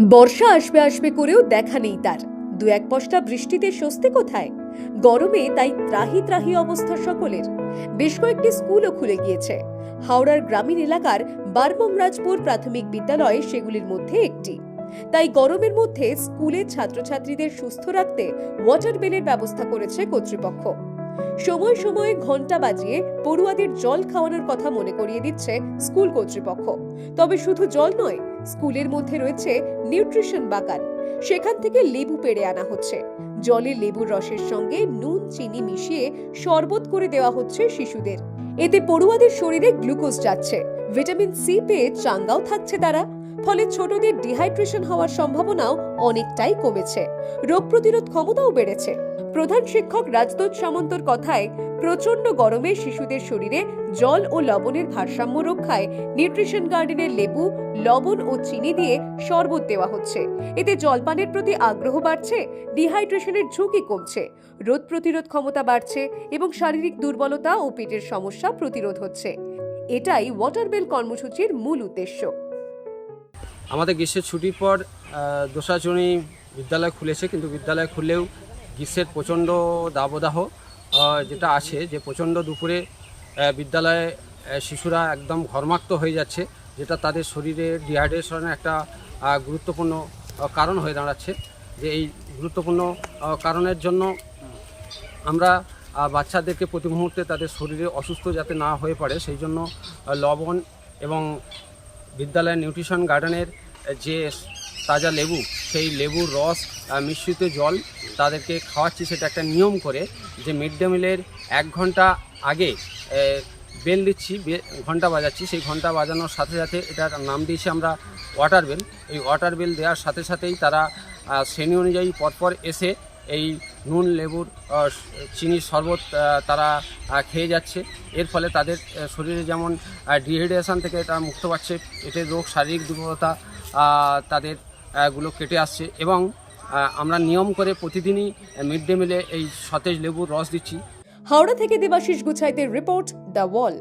বর্ষা আসবে আসবে করেও দেখা নেই তার। দু এক পশলা বৃষ্টিতে স্বস্তি কোথায়? গরমে তাই ত্রাহি ত্রাহি অবস্থা সকলের। বেশ কয়েকটি স্কুলও খুলে গিয়েছে। হাওড়ার গ্রামীণ এলাকার বারবংরাজপুর প্রাথমিক বিদ্যালয় সেগুলির মধ্যে একটি। তাই গরমের মধ্যে স্কুলের ছাত্রছাত্রীদের সুস্থ রাখতে ওয়াটার বেলের ব্যবস্থা করেছে কর্তৃপক্ষ। সময় সময়ে ঘণ্টা বাজিয়ে পড়ুয়াদের জল খাওয়ানোর কথা মনে করিয়ে দিচ্ছে স্কুল কর্তৃপক্ষ। তবে শুধু জল নয়, স্কুলের মধ্যে রয়েছে নিউট্রিশন বাগান। সেখান থেকে লেবু পেড়ে আনা হচ্ছে। জলে লেবুর রসের সঙ্গে নুন, চিনি মিশিয়ে শরবত করে দেওয়া হচ্ছে শিশুদের। এতে পড়ুয়াদের শরীরে গ্লুকোজ যাচ্ছে। ভিটামিন সি পেয়ে চাঙ্গাও থাকছে তারা। ফলে ছোটদের ডিহাইড্রেশন হওয়ার সম্ভাবনাও অনেকটাই কমেছে। রোগ প্রতিরোধ ক্ষমতাও বেড়েছে। প্রধান শিক্ষক রাজদূত সামন্তর কথায় প্রচণ্ড গরমে শিশুদের শরীরে জল ও লবণের ভারসাম্য রক্ষায় নিউট্রিশন গার্ডেনের লেবু, লবণ ও চিনি দিয়ে শরবত দেওয়া হচ্ছে। এতে জলপানের প্রতি আগ্রহ বাড়ছে, ডিহাইড্রেশনের ঝুঁকি কমছে রোদ প্রতিরোধ ক্ষমতা বাড়ছে এবং শারীরিক দুর্বলতা ও পেটের সমস্যা প্রতিরোধ হচ্ছে। এটাই ওয়াটার বেল কর্মসূচির মূল উদ্দেশ্য। আমাদের গ্রীষ্মের ছুটির পর দোসরা বিদ্যালয় খুলেছে, কিন্তু বিদ্যালয় খুললেও গ্রীষ্মের প্রচণ্ড দাবদাহ যেটা আছে যে প্রচণ্ড দুপুরে বিদ্যালয়ে শিশুরা একদম ঘর্মাক্ত হয়ে যাচ্ছে, যেটা তাদের শরীরে ডিহাইড্রেশনের একটা গুরুত্বপূর্ণ কারণ হয়ে দাঁড়াচ্ছে। যে এই গুরুত্বপূর্ণ কারণের জন্য আমরা বাচ্চাদেরকে প্রতি মুহূর্তে তাদের শরীরে অসুস্থ যাতে না হয়ে পড়ে, সেই জন্য লবণ এবং বিদ্যালয়ের নিউট্রিশন গার্ডেনের যে তাজা লেবু, সেই লেবুর রস মিশ্রিত জল তাদেরকে খাওয়াচ্ছি সেটা একটা নিয়ম করে যে মিড ডে মিলের এক ঘণ্টা আগে বেল দিচ্ছি ঘণ্টা বাজাচ্ছি। সেই ঘণ্টা বাজানোর সাথে সাথে এটার নাম দিয়েছি আমরা ওয়াটার বেল এই ওয়াটার বেল দেওয়ার সাথে সাথেই তারা শ্রেণি অনুযায়ী পরপর এসে এই নুন, লেবুর চিনির শরবত তারা খেয়ে যাচ্ছে। এর ফলে তাদের শরীরে যেমন ডিহাইড্রেশন থেকে তারা মুক্ত পাচ্ছে পেটের রোগ, শারীরিক দুর্বলতা তাদেরগুলো কেটে আসছে এবং আমরা নিয়ম করে প্রতিদিনই মিড ডে মিলে এই সতেজ লেবুর রস দিচ্ছি। হাওড়া থেকে দেবাশিস গুছাইতের রিপোর্ট দ্য ওয়াল।